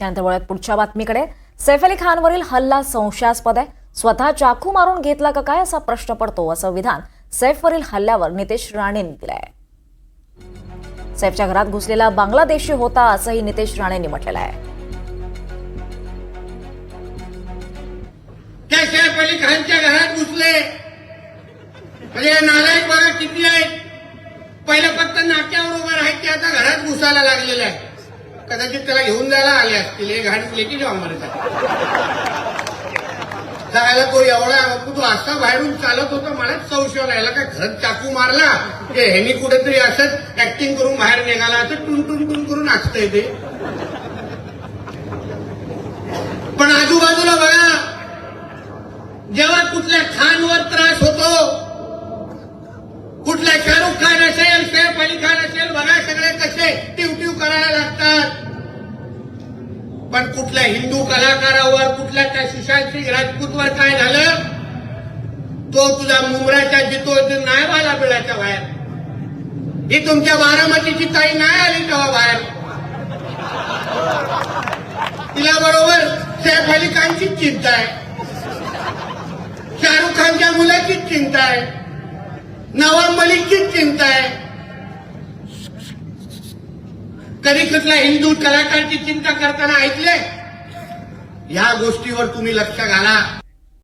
त्यानंतर वळत पुढच्या बातमीकडे. सैफ अली खानवरील हल्ला संशयास्पद आहे. स्वतः चाकू मारून घेतला का काय असा प्रश्न पडतो असं विधान सैफवरील हल्ल्यावर नितेश राणेंनी दिलं आहे सैफच्या घरात घुसलेला बांगलादेशी होता असंही नितेश राणेंनी म्हटलेलं आहे. त्या सैफ अली खानच्या घरात घुसले? म्हणजे हे नालायक बघा किती आहेत? पहिलं फक्त नाक्यावर उभं राहायचे आता घरात घुसायला लागलेलं आहे कदाचित त्याला घेऊन जायला आले असतील हे घाट लेकी जाऊ जायला तो एवढा तू असा बाहेरून चालत होता मलाच संशय राहिला का घरात चाकू मारला? की ह्यानी कुठेतरी असंच ऍक्टिंग करून बाहेर निघाला असं टून टून टून करून असतंय ते. पण आजूबाजूला बघा जेव्हा कुठल्या खानवर त्रास होतो कुठल्या शाहरुख खान असेल सैफ अली खान पण कुठल्या हिंदू कलाकारावर कुठल्या त्या सुशांत सिंग राजपूतवर काय झालं? तो तुझा मुंबऱ्याच्या जितो नाही आला बिळाच्या बाहेर. ही तुमच्या बारामतीची ताई नाही आली तेव्हा बाहेर. तिला बरोबर सैफ अली खानचीच चिंता आहे. शाहरुख खानच्या मुलाचीच चिंता आहे. नवा मलिकचीच चिंता आहे तरी कुठला हिंदू कलाकारची चिंता करताना ऐकले या गोष्टीवर तुम्ही लक्ष घाला.